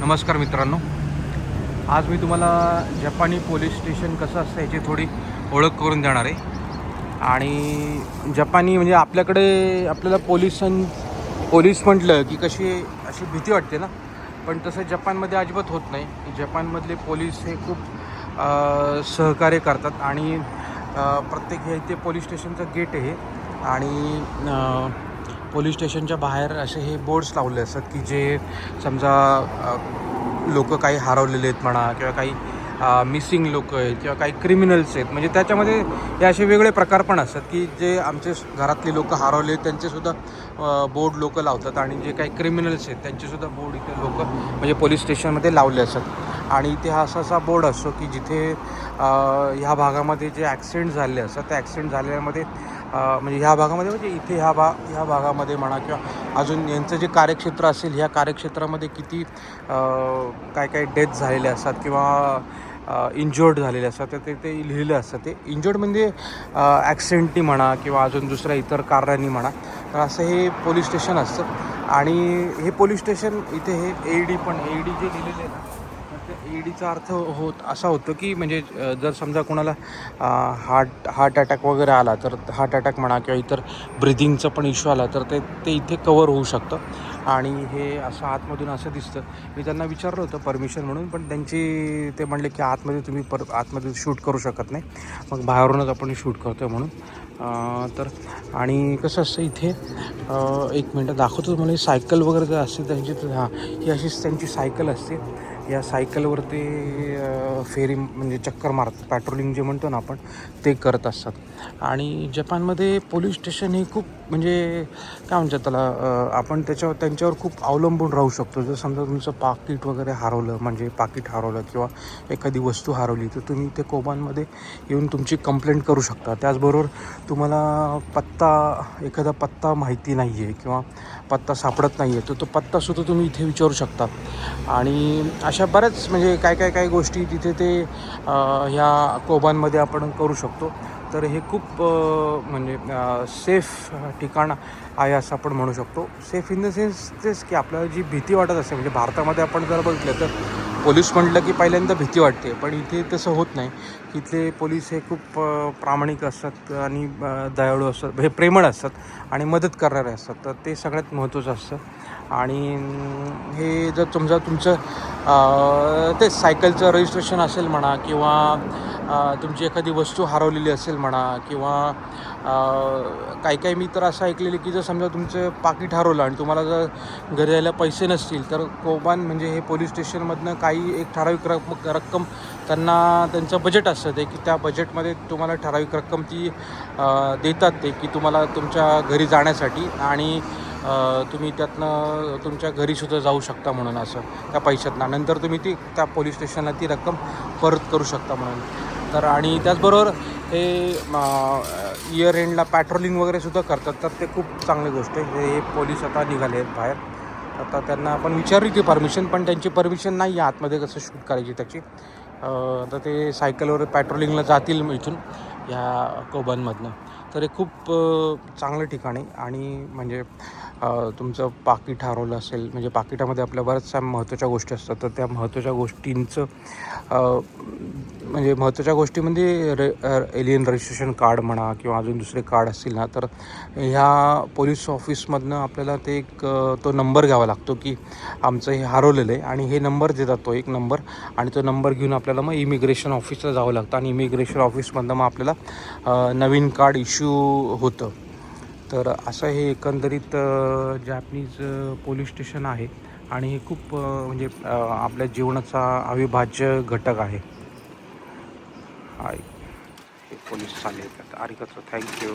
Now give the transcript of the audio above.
नमस्कार मित्रांनो. आज मी तुम्हाला जपानी पोलीस स्टेशन कसं असतं याची थोडी ओळख करून देणार आहे. आणि जपानी म्हणजे आपल्याकडे आपल्याला पोलिसां पोलीस म्हटलं की कशी अशी भीती वाटते ना. पण तसं जपानमध्ये अजिबात होत नाही. जपानमधले पोलीस हे खूप सहकार्य करतात आणि प्रत्येक हे ते पोलीस स्टेशनचं गेट आहे. आणि पोलीस स्टेशनच्या बाहेर असे हे बोर्ड्स लावले असतात की जे समजा लोक काही हरवलेले आहेत म्हणा किंवा काही मिसिंग लोक आहेत किंवा काही क्रिमिनल्स आहेत. म्हणजे त्याच्यामध्ये हे असे वेगळे प्रकार पण असतात की जे आमचे घरातले लोक हरवले आहेत त्यांचेसुद्धा बोर्ड लोक लावतात आणि जे काही क्रिमिनल्स आहेत त्यांचेसुद्धा बोर्ड इथे लोक म्हणजे पोलीस स्टेशनमध्ये लावले असतात. आणि इथे हा असा असा बोर्ड असतो की जिथे ह्या भागामध्ये जे ॲक्सिडेंट झाले असतात त्या ॲक्सिडेंट झालेल्यामध्ये म्हणजे ह्या भागामध्ये म्हणजे इथे ह्या भा ह्या भागामध्ये म्हणा किंवा अजून यांचं जे कार्यक्षेत्र असेल ह्या कार्यक्षेत्रामध्ये किती काय काय डेथ झालेले असतात किंवा इंजोर्ड झालेले असतात तर ते ते लिहिलेलं असतं. ते इंजोर्ड म्हणजे ॲक्सिडेंटनी म्हणा किंवा अजून दुसऱ्या इतर कारणांनी म्हणा तर असं हे पोलीस स्टेशन असतं. आणि हे पोलीस स्टेशन इथे हे ए डी पण ए डी जे लिहिलेले आहे ना ईडीचा डीचा अर्थ होत असा होतो की म्हणजे जर समजा कोणाला हार्ट हार्ट अटॅक वगैरे आला तर हार्ट अटॅक म्हणा किंवा इतर ब्रिदिंगचं पण इश्यू आला तर ते ते इथे कवर होऊ शकतं. आणि हे असं आतमधून असं दिसतं. मी त्यांना विचारलं होतं परमिशन म्हणून पण त्यांची ते म्हणले की आतमध्ये तुम्ही पर आतमध्ये शूट करू शकत नाही. मग बाहेरूनच आपण शूट करतो आहे म्हणून तर आणि कसं असतं इथे एक मिनटं दाखवतो तुम्हाला सायकल वगैरे जर असते त्यांची हां ही अशीच त्यांची सायकल असते. या सायकलवरती फेरी म्हणजे चक्कर मारतात पॅट्रोलिंग जे म्हणतो ना आपण ते करत असतात. आणि जपानमध्ये पोलीस स्टेशन हे खूप म्हणजे काय म्हणतात त्याला आपण त्याच्यावर त्यांच्यावर खूप अवलंबून राहू शकतो. जर समजा तुमचं पाकिट वगैरे हरवलं म्हणजे पाकिट हरवलं किंवा एखादी वस्तू हरवली तर तुम्ही ते कोबांमध्ये येऊन तुमची कंप्लेंट करू शकता. त्याचबरोबर तुम्हाला पत्ता एखादा पत्ता माहिती नाही आहे किंवा पत्ता सापडत नाही आहे तर तो पत्तासुद्धा तुम्ही इथे विचारू शकता. आणि अशा बऱ्याच म्हणजे काय काय काय गोष्टी तिथे ते ह्या कोबांमध्ये आपण करू शकतो. तर हे खूप म्हणजे सेफ ठिकाण आहे असं आपण म्हणू शकतो. सेफ इन द सेन्स तेच की आपल्याला जी भीती वाटत असते म्हणजे भारतामध्ये आपण जर बघितलं तर पोलीस म्हटलं की पहिल्यांदा भीती वाटते पण इथे तसं होत नाही. इथले पोलीस हे खूप प्रामाणिक असतात आणि दयाळू असतात हे प्रेमळ असतात आणि मदत करणारे असतात. तर ते सगळ्यात महत्त्वाचं असतं. आणि हे जर समजा तुमचं ते सायकलचं रजिस्ट्रेशन असेल म्हणा किंवा तुमची एखादी वस्तू हरवलेली असेल म्हणा किंवा काही काही मी तर असं ऐकलेलं की जर समजा तुमचं पाकिट हरवलं आणि तुम्हाला जर घरी यायला पैसे नसतील तर कोबान म्हणजे हे पोलीस स्टेशनमधनं काही एक ठराविक रक्कम रक्कम त्यांना त्यांचं बजेट असतं ते की त्या बजेटमध्ये तुम्हाला ठराविक रक्कम ती देतात ते की तुम्हाला तुमच्या घरी जाण्यासाठी आणि तुम्ही त्यातनं तुमच्या घरीसुद्धा जाऊ शकता म्हणून असं त्या पैशातनं. नंतर तुम्ही ती त्या पोलीस स्टेशनला ती रक्कम परत करू शकता म्हणून. तर आणि त्याचबरोबर हे इयर एंडला पॅट्रोलिंग वगैरे सुद्धा करतात. तर ते खूप चांगली गोष्ट आहे. हे पोलीस आता निघाले आहेत बाहेर. आता त्यांना आपण विचारली ती परमिशन पण त्यांची परमिशन नाही आहे आतमध्ये कसं शूट करायची त्याची. तर ते सायकलवर पॅट्रोलिंगला जातील इथून ह्या कोबांमधनं. तर हे खूप चांगलं ठिकाण आहे. आणि म्हणजे तुमचं पाकिट हरवलं असेल म्हणजे पाकिटामध्ये आपल्या बऱ्याचशा महत्त्वाच्या गोष्टी असतात. तर त्या महत्त्वाच्या गोष्टींचं म्हणजे महत्त्वाच्या गोष्टी म्हणजे रे एलियन रजिस्ट्रेशन कार्ड म्हणा किंवा अजून दुसरे कार्ड असतील ना तर ह्या पोलीस ऑफिसमधनं आपल्याला ते एक तो नंबर घ्यावा लागतो की आमचं हे हरवलेलं आहे आणि हे नंबर देतात तो एक नंबर आणि तो नंबर घेऊन आपल्याला मग इमिग्रेशन ऑफिसला जावं लागतं. आणि इमिग्रेशन ऑफिसमधनं मग आपल्याला नवीन कार्ड इश्यू होतं. तर असं हे एकंदरीत जॅपनीज पोलीस स्टेशन आहे आणि हे खूप म्हणजे आपल्या जीवनाचा अविभाज्य घटक आहे. हाय. हे पोलीस चालले आहेत. कसं थँक्यू